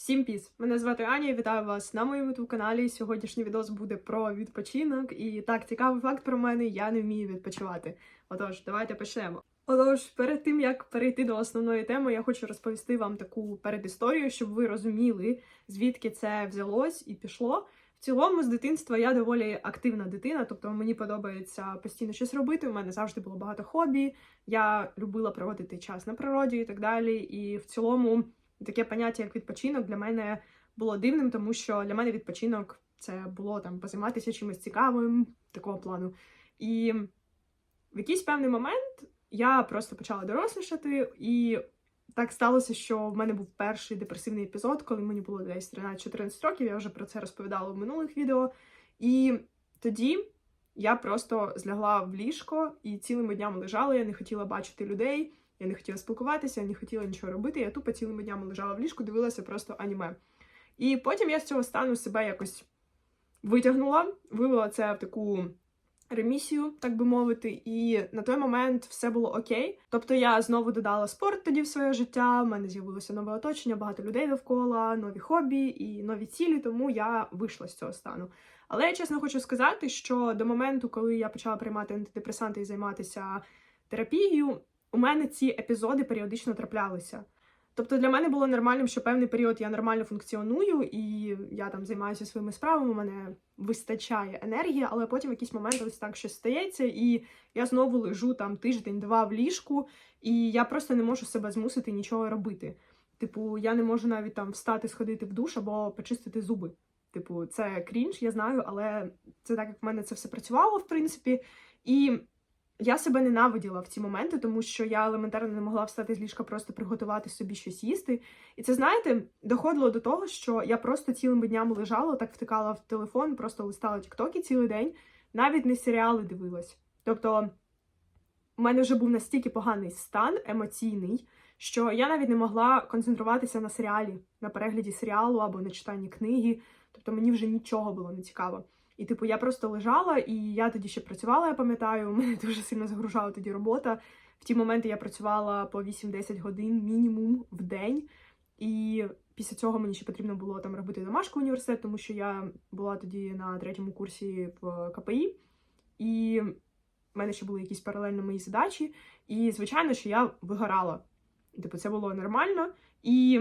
Всім піс! Мене звати Аня і вітаю вас на моєму youtube каналі. Сьогоднішній відос буде про відпочинок. І так, цікавий факт про мене: я не вмію відпочивати. Отож, давайте почнемо. Отож, перед тим як перейти до основної теми, я хочу розповісти вам таку передісторію, щоб ви розуміли, звідки це взялось і пішло. В цілому, з дитинства я доволі активна дитина, тобто мені подобається постійно щось робити. У мене завжди було багато хобі. Я любила проводити час на природі і так далі. І в цілому таке поняття, як відпочинок, для мене було дивним, тому що для мене відпочинок це було там позайматися чимось цікавим, такого плану. І в якийсь певний момент я просто почала дорослішати, і так сталося, що в мене був перший депресивний епізод, коли мені було десь 13-14 років. Я вже про це розповідала в минулих відео. І тоді я просто злягла в ліжко і цілими днями лежала. Я не хотіла бачити людей. Я не хотіла спілкуватися, я не хотіла нічого робити. Я тупо цілими днями лежала в ліжку, дивилася просто аніме. І потім я з цього стану себе якось витягнула, вивела це в таку ремісію, так би мовити, і на той момент все було окей. Тобто я знову додала спорт тоді в своє життя. в мене з'явилося нове оточення, багато людей довкола, нові хобі і нові цілі, тому я вийшла з цього стану. Але я чесно хочу сказати, що до моменту, коли я почала приймати антидепресанти і займатися терапією, у мене ці епізоди періодично траплялися. Тобто для мене було нормальним, що певний період я нормально функціоную, і я там займаюся своїми справами, у мене вистачає енергії, але потім в якийсь момент ось так щось стається, і я знову лежу там тиждень-два в ліжку, і я просто не можу себе змусити нічого робити. Типу, я не можу навіть там встати, сходити в душ або почистити зуби. Типу, це крінж, я знаю, але це так, як в мене це все працювало, в принципі. І я себе ненавиділа в ці моменти, тому що я елементарно не могла встати з ліжка, просто приготувати собі щось їсти. І це, знаєте, доходило до того, що я просто цілими днями лежала, так втикала в телефон, просто листала тіктоки цілий день, навіть не серіали дивилась. Тобто, у мене вже був настільки поганий стан емоційний, що я навіть не могла концентруватися на серіалі, на перегляді серіалу або на читанні книги. Тобто мені вже нічого було не цікаво. І, типу, я просто лежала, і я тоді ще працювала, я пам'ятаю, мене дуже сильно загружала тоді робота. В ті моменти я працювала по 8-10 годин мінімум в день. І після цього мені ще потрібно було там робити домашку університет, тому що я була тоді на третьому курсі в КПІ, і в мене ще були якісь паралельно мої задачі. І, звичайно, що я вигорала. Типу, це було нормально. І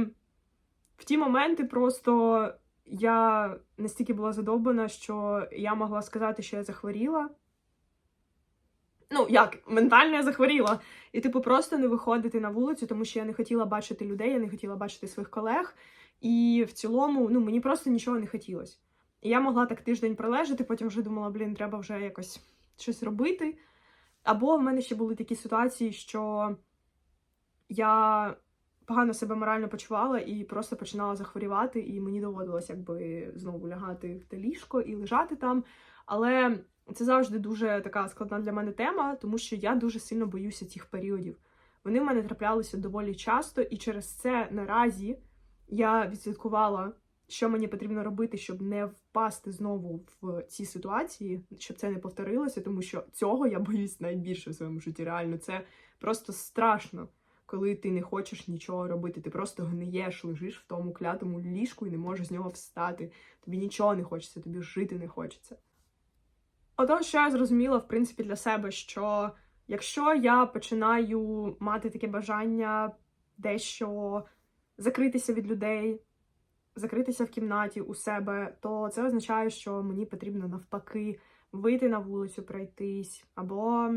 в ті моменти просто я настільки була задовбана, що я могла сказати, що я захворіла. Ну, як, ментально я захворіла. І, типу, просто не виходити на вулицю, тому що я не хотіла бачити людей, я не хотіла бачити своїх колег. І в цілому, ну, мені просто нічого не хотілося. І я могла так тиждень пролежати, потім вже думала, блін, треба вже якось щось робити. Або в мене ще були такі ситуації, що я погано себе морально почувала і просто починала захворівати, і мені доводилось якби знову лягати в те ліжко і лежати там. Але це завжди дуже така складна для мене тема, тому що я дуже сильно боюся цих періодів. Вони в мене траплялися доволі часто, і через це наразі я відслідкувала, що мені потрібно робити, щоб не впасти знову в ці ситуації, щоб це не повторилося, тому що цього я боюсь найбільше в своєму житті. Реально, це просто страшно коли ти не хочеш нічого робити, ти просто гниєш, лежиш в тому клятому ліжку і не можеш з нього встати. Тобі нічого не хочеться, тобі жити не хочеться. Ото, що я зрозуміла, в принципі, для себе, що якщо я починаю мати таке бажання дещо закритися від людей, закритися в кімнаті у себе, то це означає, що мені потрібно навпаки вийти на вулицю, пройтись, або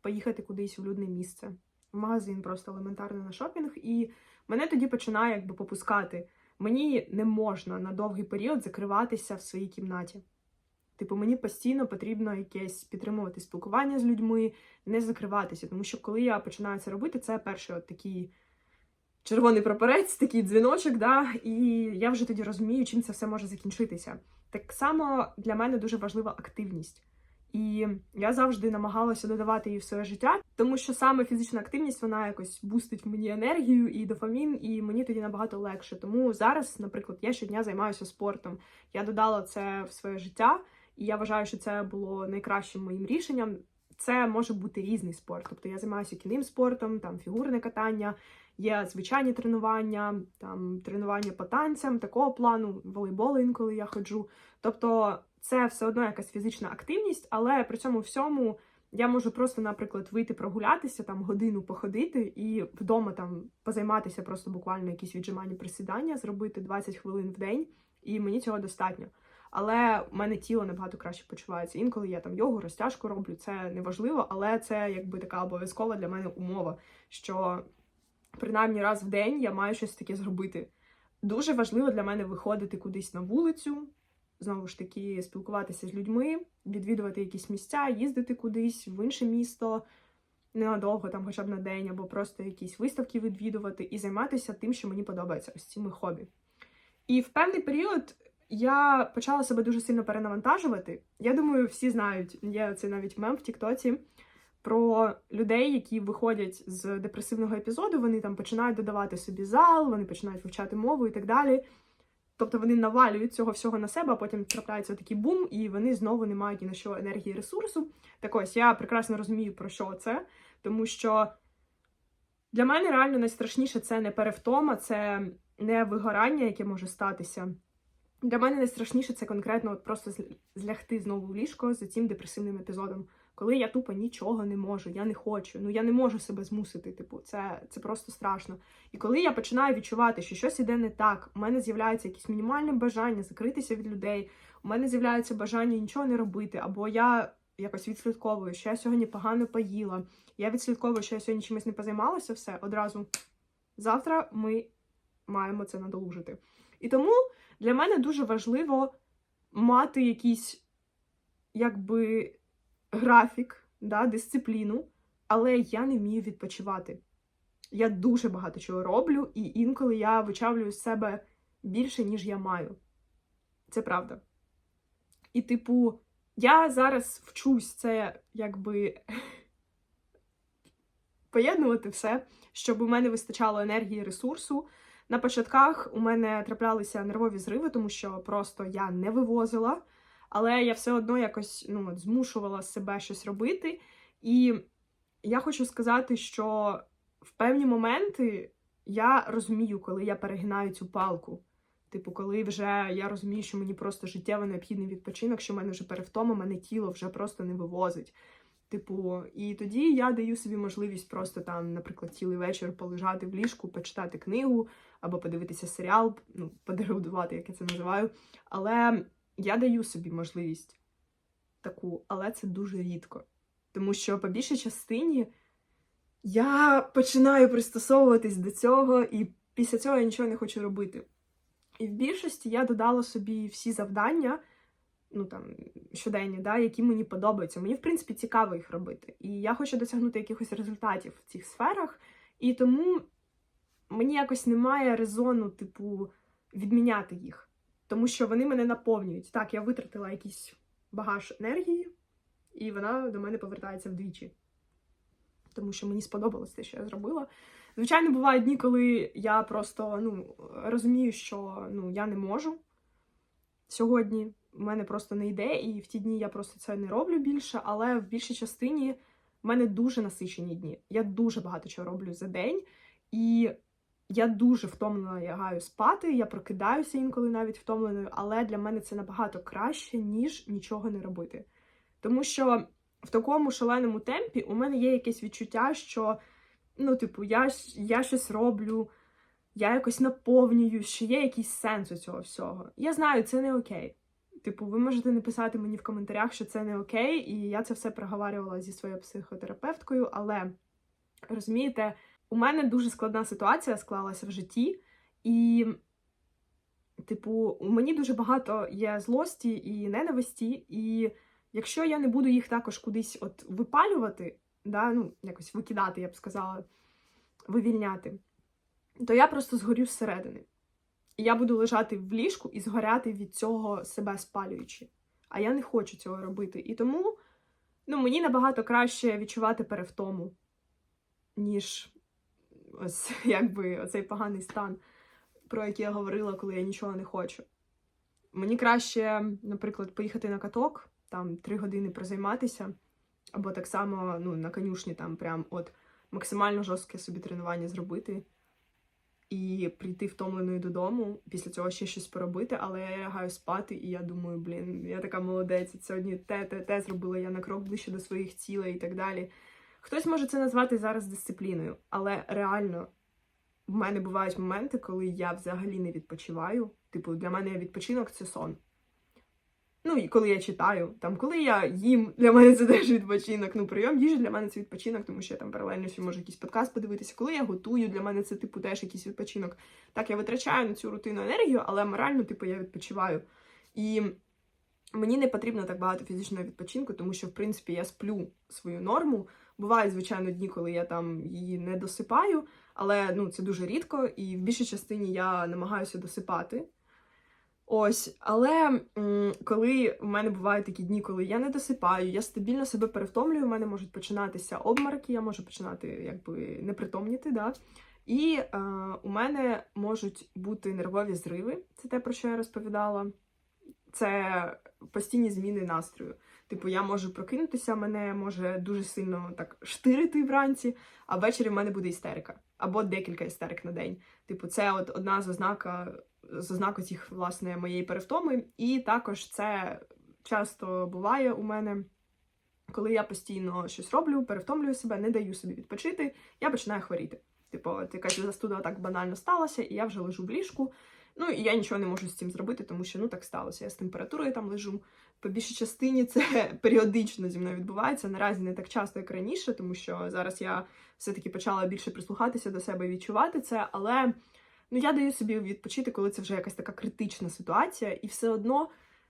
поїхати кудись у людне місце в магазин просто елементарно на шопінг, і мене тоді починає якби попускати. Мені не можна на довгий період закриватися в своїй кімнаті. Типу, мені постійно потрібно якесь підтримувати спілкування з людьми, не закриватися. Тому що коли я починаю це робити, це перший от такий червоний прапорець, такий дзвіночок, да, і я вже тоді розумію, чим це все може закінчитися. Так само для мене дуже важлива активність. І я завжди намагалася додавати її в своє життя, тому що саме фізична активність вона якось бустить мені енергію і дофамін, і мені тоді набагато легше. Тому зараз, наприклад, я щодня займаюся спортом. Я додала це в своє життя, і я вважаю, що це було найкращим моїм рішенням. це може бути різний спорт. Тобто я займаюся кінним спортом, там фігурне катання, є звичайні тренування, там тренування по танцям, такого плану, волейбол інколи я ходжу. Тобто це все одно якась фізична активність, але при цьому всьому я можу просто, наприклад, вийти прогулятися, там годину походити і вдома там позайматися просто буквально якісь віджимання присідання, зробити 20 хвилин в день, і мені цього достатньо. Але в мене тіло набагато краще почувається. Інколи я там йогу, розтяжку роблю, це неважливо, але це якби така обов'язкова для мене умова, що принаймні раз в день я маю щось таке зробити. Дуже важливо для мене виходити кудись на вулицю, знову ж таки, спілкуватися з людьми, відвідувати якісь місця, їздити кудись в інше місто ненадовго, там хоча б на день, або просто якісь виставки відвідувати і займатися тим, що мені подобається, ось цими хобі. І в певний період я почала себе дуже сильно перенавантажувати. Я думаю, всі знають, є це навіть мем в Тіктоці про людей, які виходять з депресивного епізоду, вони там починають додавати собі зал, вони починають вивчати мову і так далі. Тобто вони навалюють цього всього на себе, а потім трапляється такий бум, і вони знову не мають ні на що енергії ресурсу. Так ось я прекрасно розумію, про що це, тому що для мене реально найстрашніше це не перевтома, це не вигорання, яке може статися. Для мене найстрашніше це конкретно от просто злягти знову в ліжко за цим депресивним епізодом, коли я тупо нічого не можу, я не хочу, ну я не можу себе змусити. Типу, це, це просто страшно. І коли я починаю відчувати, що щось іде не так, у мене з'являється якесь мінімальне бажання закритися від людей, у мене з'являється бажання нічого не робити, або я якось відслідковую, що я сьогодні погано поїла, я відслідковую, що я сьогодні чимось не позаймалася, все одразу. Завтра ми маємо це надолужити. І тому для мене дуже важливо мати якийсь якби графік, да, дисципліну, але я не вмію відпочивати. Я дуже багато чого роблю, і інколи я вичавлюю з себе більше, ніж я маю. Це правда. І, типу, я зараз вчусь це якби поєднувати все, щоб у мене вистачало енергії ресурсу. На початках у мене траплялися нервові зриви, тому що просто я не вивозила, але я все одно якось ну, змушувала себе щось робити. І я хочу сказати, що в певні моменти я розумію, коли я перегинаю цю палку. Типу, коли вже я розумію, що мені просто життєво необхідний відпочинок, що в мене вже перевтома, мене тіло вже просто не вивозить. Типу, і тоді я даю собі можливість просто там, наприклад, цілий вечір полежати в ліжку, почитати книгу або подивитися серіал, ну, подерудувати, як я це називаю. Але я даю собі можливість таку, але це дуже рідко. Тому що по більшій частині я починаю пристосовуватись до цього, і після цього я нічого не хочу робити. І в більшості я додала собі всі завдання, ну там щоденні, да, які мені подобаються. Мені, в принципі, цікаво їх робити. І я хочу досягнути якихось результатів в цих сферах. І тому мені якось немає резону, типу, відміняти їх. Тому що вони мене наповнюють. Так, я витратила якийсь багаж енергії, і вона до мене повертається вдвічі. Тому що мені сподобалось те, що я зробила. Звичайно, бувають дні, коли я просто ну, розумію, що ну, я не можу сьогодні. У мене просто не йде, і в ті дні я просто це не роблю більше, але в більшій частині в мене дуже насичені дні. Я дуже багато чого роблю за день, і я дуже втомлена лягаю спати. Я прокидаюся інколи навіть втомленою, але для мене це набагато краще, ніж нічого не робити. Тому що в такому шаленому темпі у мене є якесь відчуття, що ну, типу, я, я щось роблю, я якось наповнюю, що є якийсь сенс у цього всього. Я знаю, це не окей. Типу, ви можете написати мені в коментарях, що це не окей, і я це все проговорювала зі своєю психотерапевткою, але розумієте, у мене дуже складна ситуація склалася в житті, і, типу, у мені дуже багато є злості і ненависті, і якщо я не буду їх також кудись от випалювати, да, ну, якось викидати, я б сказала, вивільняти, то я просто згорю зсередини. І я буду лежати в ліжку і згоряти від цього себе спалюючи. А я не хочу цього робити. І тому ну, мені набагато краще відчувати перевтому, ніж ось якби оцей поганий стан, про який я говорила, коли я нічого не хочу. Мені краще, наприклад, поїхати на каток, там три години прозайматися, Або так само ну, на конюшні там прям от максимально жорстке собі тренування зробити і прийти втомленою додому, після цього ще щось поробити, але я лягаю спати, і я думаю, блін, я така молодець, сьогодні те, те, те зробила, я на крок ближче до своїх цілей і так далі. Хтось може це назвати зараз дисципліною, але реально в мене бувають моменти, коли я взагалі не відпочиваю. Типу, для мене відпочинок це сон. Ну, і коли я читаю, там, коли я їм, для мене це теж відпочинок. Ну, прийом їжі для мене це відпочинок, тому що я там паралельно ще можу якийсь подкаст подивитися. Коли я готую, для мене це, типу, теж якийсь відпочинок. Так, я витрачаю на цю рутину енергію, але морально, типу, я відпочиваю. І мені не потрібно так багато фізичного відпочинку, тому що, в принципі, я сплю свою норму. Бувають, звичайно, дні, коли я там її не досипаю, але ну, це дуже рідко, і в більшій частині я намагаюся досипати. Ось, але м, коли в мене бувають такі дні, коли я не досипаю, я стабільно себе перевтомлюю, у мене можуть починатися обмороки, я можу починати якби непритомніти, да? І е, у мене можуть бути нервові зриви, це те, про що я розповідала. Це постійні зміни настрою. Типу, я можу прокинутися, мене може дуже сильно так штирити вранці, а ввечері в мене буде істерика. Або декілька істерик на день. Типу, це от одна з ознака з ознак цих, власне, моєї перевтоми. І також це часто буває у мене, коли я постійно щось роблю, перевтомлюю себе, не даю собі відпочити, я починаю хворіти. Типу, от якась застуда так банально сталася, і я вже лежу в ліжку. Ну і я нічого не можу з цим зробити, тому що ну так сталося. Я з температурою там лежу. По більшій частині це періодично зі мною відбувається. Наразі не так часто, як раніше, тому що зараз я все-таки почала більше прислухатися до себе і відчувати це. Але ну я даю собі відпочити, коли це вже якась така критична ситуація, і все одно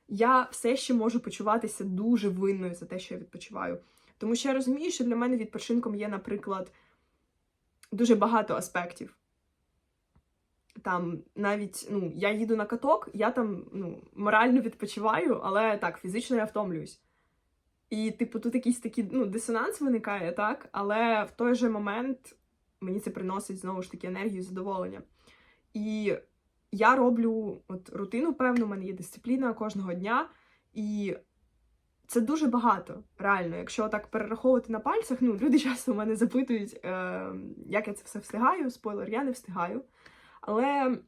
я все ще можу почуватися дуже винною за те, що я відпочиваю. Тому що я розумію, що для мене відпочинком є, наприклад, дуже багато аспектів. Там навіть ну, я їду на каток, я там ну, морально відпочиваю, але так, фізично я втомлююсь. І, типу, тут якийсь такий ну, дисонанс виникає, так? Але в той же момент мені це приносить знову ж таки енергію і задоволення. І я роблю от рутину, певну, у мене є дисципліна кожного дня, і це дуже багато, реально. Якщо так перераховувати на пальцях, ну люди часто у мене запитують, е, як я це все встигаю. Спойлер, я не встигаю. Але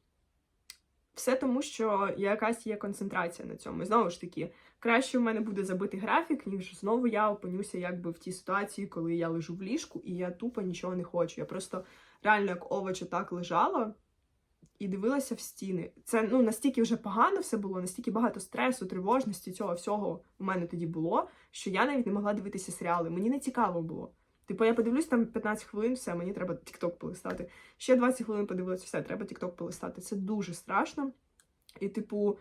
все тому, що якась є концентрація на цьому. І знову ж таки, краще в мене буде забитий графік, ніж знову я опинюся якби в тій ситуації, коли я лежу в ліжку і я тупо нічого не хочу. Я просто реально як овоч так лежала і дивилася в стіни. Це ну настільки вже погано все було, настільки багато стресу, тривожності, цього всього у мене тоді було, що я навіть не могла дивитися серіали. Мені не цікаво було. Типу, я подивлюсь там 15 хвилин, все, мені треба тікток полистати. Ще 20 хвилин подивилася, все, треба тікток полистати. Це дуже страшно. І, типу,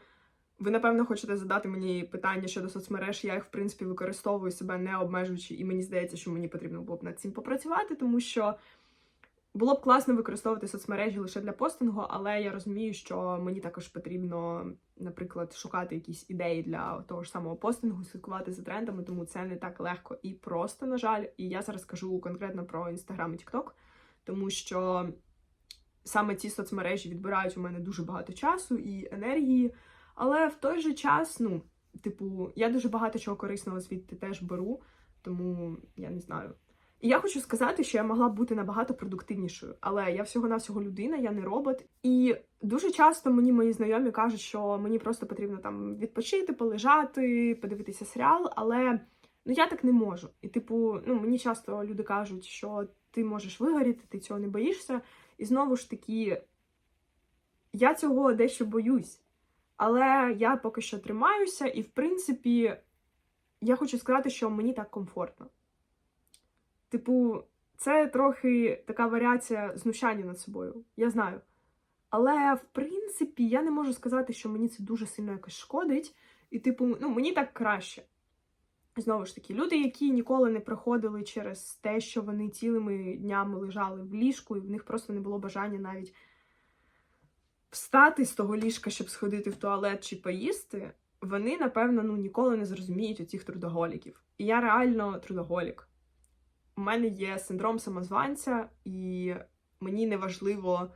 ви, напевно, хочете задати мені питання щодо соцмереж. Я їх, в принципі, використовую себе не обмежуючи, і мені здається, що мені потрібно було б над цим попрацювати, тому що було б класно використовувати соцмережі лише для постингу, але я розумію, що мені також потрібно, наприклад, шукати якісь ідеї для того ж самого постингу, слідкувати за трендами, тому це не так легко і просто, на жаль. І я зараз кажу конкретно про Інстаграм і Тікток, тому що саме ці соцмережі відбирають у мене дуже багато часу і енергії. Але в той же час, ну, типу, я дуже багато чого корисного звідти теж беру, тому я не знаю. І я хочу сказати, що я могла бути набагато продуктивнішою, але я всього-навсього людина, я не робот. І дуже часто мені мої знайомі кажуть, що мені просто потрібно там відпочити, полежати, подивитися серіал, але ну я так не можу. І, типу, ну мені часто люди кажуть, що ти можеш вигоріти, ти цього не боїшся. І знову ж таки, я цього дещо боюсь. Але я поки що тримаюся, і, в принципі, я хочу сказати, що мені так комфортно. Типу, це трохи така варіація знущання над собою, я знаю. Але, в принципі, я не можу сказати, що мені це дуже сильно якось шкодить. І, типу, ну, мені так краще. Знову ж таки, люди, які ніколи не проходили через те, що вони цілими днями лежали в ліжку, і в них просто не було бажання навіть встати з того ліжка, щоб сходити в туалет чи поїсти, вони, напевно, ну, ніколи не зрозуміють оцих трудоголіків. І я реально трудоголік. У мене є синдром самозванця, і мені не важливо,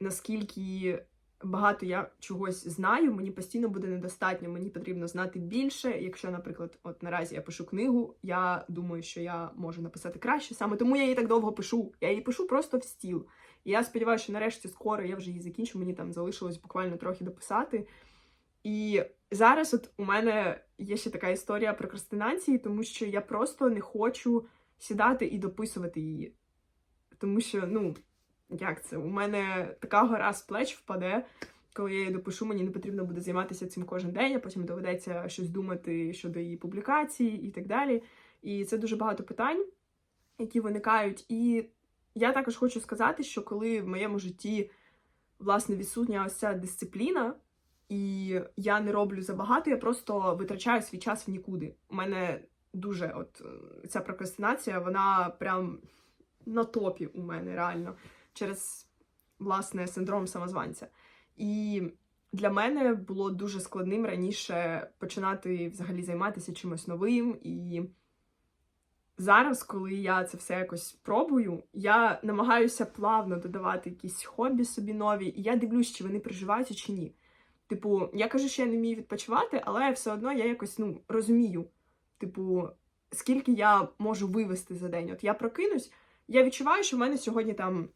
наскільки багато я чогось знаю, мені постійно буде недостатньо, мені потрібно знати більше. Якщо, наприклад, от наразі я пишу книгу, я думаю, що я можу написати краще. Саме тому я її так довго пишу. Я її пишу просто в стіл. І я сподіваюся, що нарешті скоро я вже її закінчу. Мені там залишилось буквально трохи дописати. І зараз, от у мене є ще така історія прокрастинації, тому що я просто не хочу сідати і дописувати її. Тому що, ну, як це? У мене така гора з плеч впаде, коли я її допишу, мені не потрібно буде займатися цим кожен день, а потім доведеться щось думати щодо її публікації і так далі. І це дуже багато питань, які виникають. І я також хочу сказати, що коли в моєму житті власне відсутня ось ця дисципліна, і я не роблю забагато, я просто витрачаю свій час в нікуди. У мене дуже от е, ця прокрастинація, вона прям на топі у мене реально через власне синдром самозванця. І для мене було дуже складним раніше починати взагалі займатися чимось новим. І зараз, коли я це все якось пробую, я намагаюся плавно додавати якісь хобі собі нові, і я дивлюсь, чи вони приживаються чи ні. Типу, я кажу, що я не вмію відпочивати, але все одно я якось ну, розумію, типу, скільки я можу вивести за день. От я прокинусь, я відчуваю, що в мене сьогодні там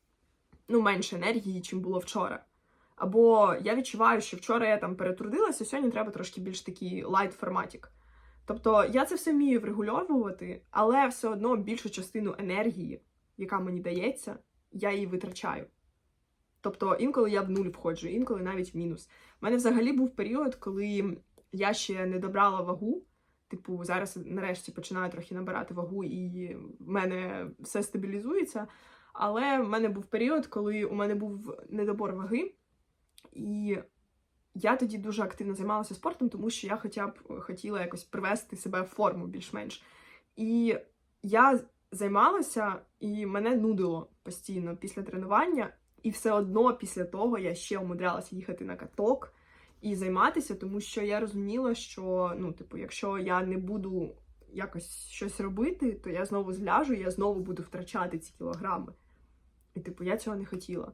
ну, менше енергії, чим було вчора. Або я відчуваю, що вчора я там перетрудилася, сьогодні треба трошки більш такий лайт форматік. Тобто я це все вмію врегульовувати, але все одно більшу частину енергії, яка мені дається, я її витрачаю. Тобто інколи я в нуль входжу, інколи навіть в мінус. У мене взагалі був період, коли я ще не добрала вагу. Типу, зараз нарешті починаю трохи набирати вагу, і в мене все стабілізується. Але в мене був період, коли у мене був недобор ваги, і я тоді дуже активно займалася спортом, тому що я хоча б хотіла якось привести себе в форму більш-менш. І я займалася, і мене нудило постійно після тренування. І все одно після того я ще умудрялася їхати на каток і займатися, тому що я розуміла, що ну, типу, якщо я не буду якось щось робити, то я знову зляжу, я знову буду втрачати ці кілограми. І, типу, я цього не хотіла.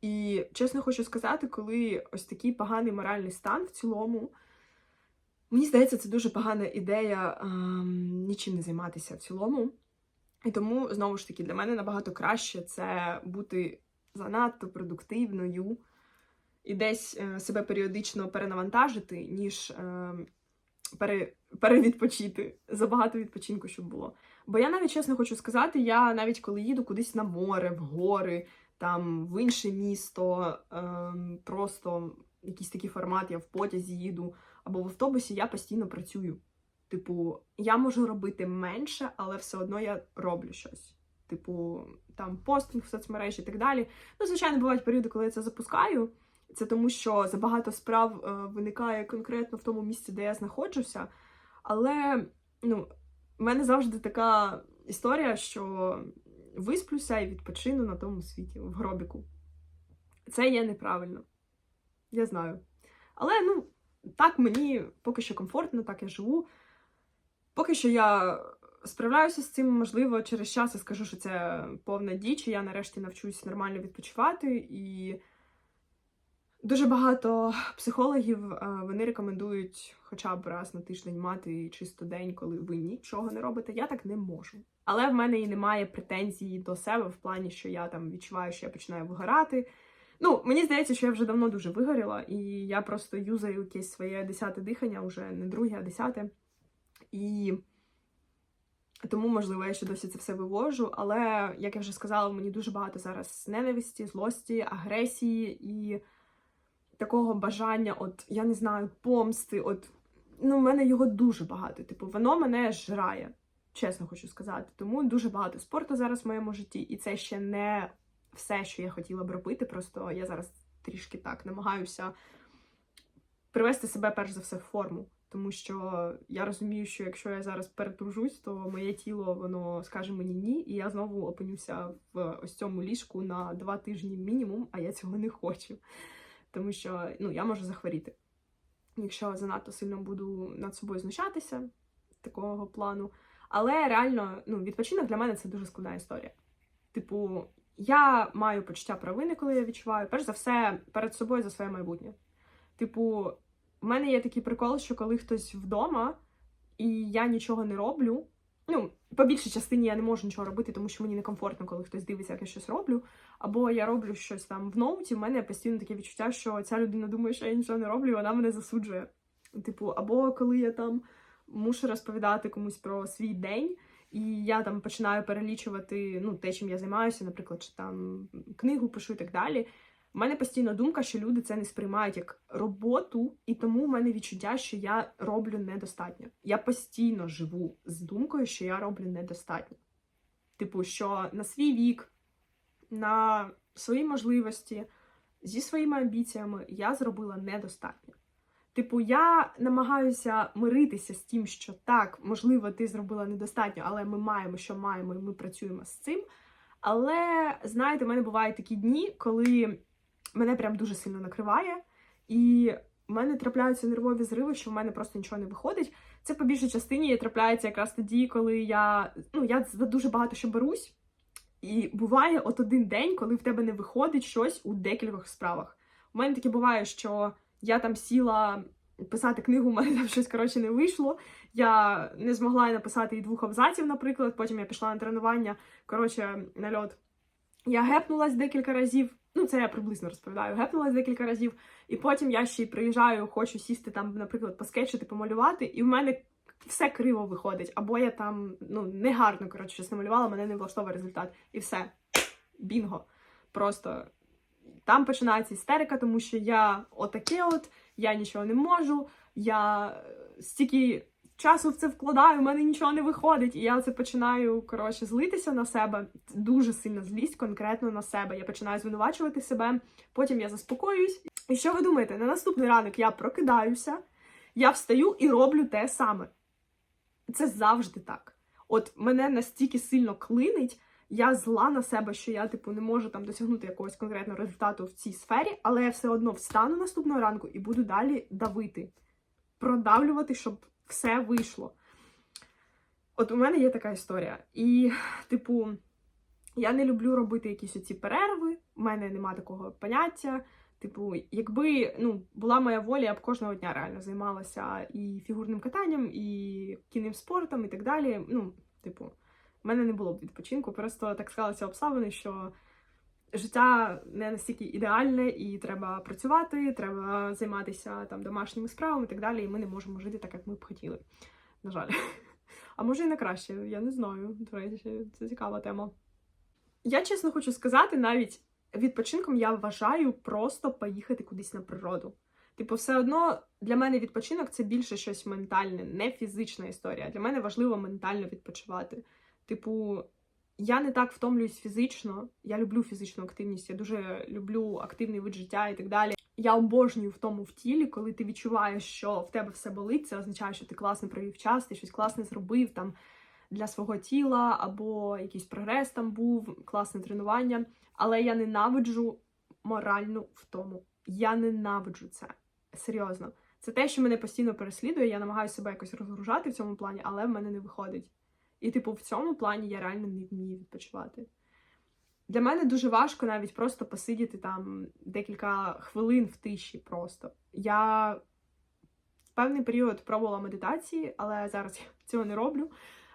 І чесно хочу сказати, коли ось такий поганий моральний стан в цілому, мені здається, це дуже погана ідея ем, нічим не займатися в цілому. І тому, знову ж таки, для мене набагато краще це бути занадто продуктивною і десь е, себе періодично перенавантажити, ніж е, пере, перевідпочити. Забагато відпочинку, щоб було. Бо я навіть чесно хочу сказати, я навіть коли їду кудись на море, в гори, там в інше місто, е, просто якийсь такий формат, я в потязі їду, або в автобусі я постійно працюю. Типу, я можу робити менше, але все одно я роблю щось. Типу, там постинг в соцмережі і так далі. Ну, звичайно, бувають періоди, коли я це запускаю. Це тому, що забагато справ е, виникає конкретно в тому місці, де я знаходжуся. Але ну, в мене завжди така історія, що висплюся і відпочину на тому світі, в гробіку. Це є неправильно. Я знаю. Але ну, так мені поки що комфортно, так я живу. Поки що я справляюся з цим, можливо, через час я скажу, що це повна діч, і я нарешті навчусь нормально відпочивати. І дуже багато психологів е, вони рекомендують хоча б раз на тиждень мати чисто день, коли ви нічого не робите. Я так не можу. Але в мене і немає претензій до себе в плані, що я там відчуваю, що я починаю вигорати. Ну, мені здається, що я вже давно дуже вигоріла, і я просто юзаю якесь своє десяте дихання, вже не друге, а десяте. І тому, можливо, я ще досі це все вивожу. Але, як я вже сказала, мені дуже багато зараз ненависті, злості, агресії і такого бажання, от, я не знаю, помсти. От, ну, в мене його дуже багато. Типу, воно мене жрає, чесно хочу сказати. Тому дуже багато спорту зараз в моєму житті, і це ще не все, що я хотіла б робити. Просто я зараз трішки так намагаюся привести себе перш за все в форму. Тому що я розумію, що якщо я зараз перетружусь, то моє тіло воно скаже мені ні, і я знову опинюся в ось цьому ліжку на два тижні мінімум, а я цього не хочу. Тому що ну, я можу захворіти. Якщо занадто сильно буду над собою знущатися такого плану. Але реально, ну, відпочинок для мене це дуже складна історія. Типу, я маю почуття провини, коли я відчуваю, перш за все, перед собою за своє майбутнє. Типу, в мене є такий прикол, що коли хтось вдома і я нічого не роблю. Ну, по більшій частині я не можу нічого робити, тому що мені некомфортно, коли хтось дивиться, як я щось роблю. Або я роблю щось там в ноуті, в мене постійно таке відчуття, що ця людина думає, що я нічого не роблю, і вона мене засуджує. Типу, або коли я там мушу розповідати комусь про свій день, і я там починаю перелічувати ну, те, чим я займаюся, наприклад, чи там книгу пишу і так далі. У мене постійно думка, що люди це не сприймають як роботу, і тому в мене відчуття, що я роблю недостатньо. Я постійно живу з думкою, що я роблю недостатньо. Типу, що на свій вік, на свої можливості, зі своїми амбіціями я зробила недостатньо. Типу, я намагаюся миритися з тим, що так, можливо, ти зробила недостатньо, але ми маємо, що маємо, і ми працюємо з цим. Але знаєте, в мене бувають такі дні, коли мене прям дуже сильно накриває, і в мене трапляються нервові зриви, що в мене просто нічого не виходить. Це по більшій частині трапляється якраз тоді, коли я ну я за дуже багато що берусь. І буває от один день, коли в тебе не виходить щось у декількох справах. У мене таке буває, що я там сіла писати книгу, у мене там щось коротше не вийшло. Я не змогла написати і двох абзаців, наприклад. Потім я пішла на тренування. Коротше, на льот. Я гепнулась декілька разів. Ну, це я приблизно розповідаю. Гепнулась декілька разів, і потім я ще й приїжджаю, хочу сісти там, наприклад, поскетчити, помалювати, і в мене все криво виходить. Або я там ну негарно коротше щось намалювала, мене не влаштовує результат. І все. Бінго. Просто там починається істерика, тому що я отаке от, я нічого не можу, я стільки часу в це вкладаю, в мене нічого не виходить. І я це починаю коротше злитися на себе. Дуже сильно злість конкретно на себе. Я починаю звинувачувати себе, потім я заспокоююсь. І що ви думаєте? На наступний ранок я прокидаюся, я встаю і роблю те саме. Це завжди так. От мене настільки сильно клинить. Я зла на себе, що я, типу, не можу там досягнути якогось конкретного результату в цій сфері, але я все одно встану наступного ранку і буду далі давити, продавлювати, щоб все вийшло. От у мене є така історія. І, типу, я не люблю робити якісь оці перерви, у мене нема такого поняття. Типу, якби ну, була моя воля, я б кожного дня реально займалася і фігурним катанням, і кінним спортом, і так далі. Ну, типу, в мене не було б відпочинку, просто так склалися обставини, що життя не настільки ідеальне, і треба працювати, треба займатися там домашніми справами і так далі. І ми не можемо жити так, як ми б хотіли. На жаль. А може і на краще, я не знаю. До речі, це цікава тема. Я чесно хочу сказати, навіть відпочинком я вважаю просто поїхати кудись на природу. Типу, все одно для мене відпочинок це більше щось ментальне, не фізична історія. Для мене важливо ментально відпочивати. Типу, я не так втомлююсь фізично. Я люблю фізичну активність, я дуже люблю активний вид життя і так далі. Я обожнюю в тому в тілі, коли ти відчуваєш, що в тебе все болить, це означає, що ти класно провів час, ти щось класне зробив там для свого тіла, або якийсь прогрес там був, класне тренування. Але я ненавиджу моральну втому. Я ненавиджу це. Серйозно. Це те, що мене постійно переслідує. Я намагаюся себе якось розгружати в цьому плані, але в мене не виходить. І, типу, в цьому плані я реально не вмію відпочивати. Для мене дуже важко навіть просто посидіти там декілька хвилин в тиші просто. Я в певний період пробувала медитації, але зараз я цього не роблю.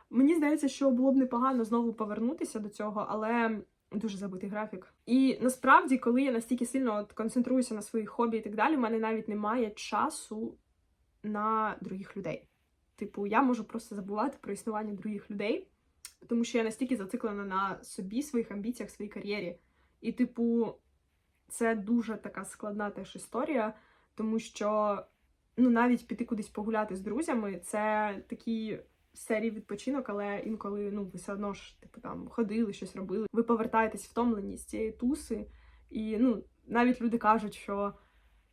Мені здається, що було б непогано знову повернутися до цього, але дуже забитий графік. І насправді, коли я настільки сильно от концентруюся на своїх хобі і так далі, в мене навіть немає часу на других людей. Типу, я можу просто забувати про існування других людей, тому що я настільки зациклена на собі, своїх амбіціях, своїй кар'єрі. І, типу, це дуже така складна теж історія, тому що ну, навіть піти кудись погуляти з друзями це такі серії відпочинок, але інколи ну, ви все одно ж типу, там ходили, щось робили. Ви повертаєтесь втомлені з цієї туси, і ну, навіть люди кажуть, що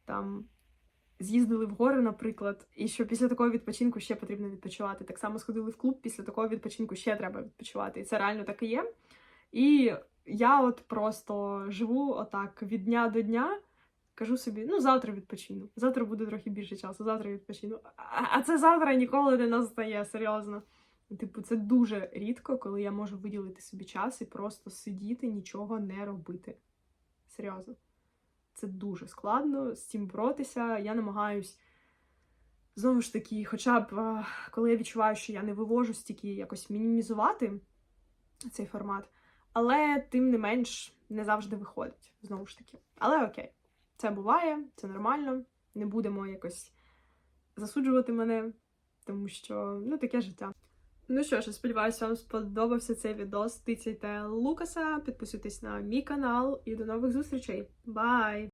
там з'їздили в гори, наприклад, і що після такого відпочинку ще потрібно відпочивати. Так само сходили в клуб, після такого відпочинку ще треба відпочивати. І це реально так і є. І я от просто живу отак від дня до дня. Кажу собі, ну завтра відпочину. Завтра буде трохи більше часу, завтра відпочину. А це завтра ніколи не настає, серйозно. Типу, це дуже рідко, коли я можу виділити собі час і просто сидіти, нічого не робити. Серйозно. Це дуже складно з цим боротися. Я намагаюсь знову ж таки, хоча б коли я відчуваю, що я не вивожу стільки якось мінімізувати цей формат, але тим не менш не завжди виходить, знову ж таки. Але окей, це буває, це нормально. Не будемо якось засуджувати мене, тому що ну таке життя. Ну що ж, сподіваюся, вам сподобався цей відос. Тицяйте Лукаса, підписуйтесь на мій канал і до нових зустрічей. Бай!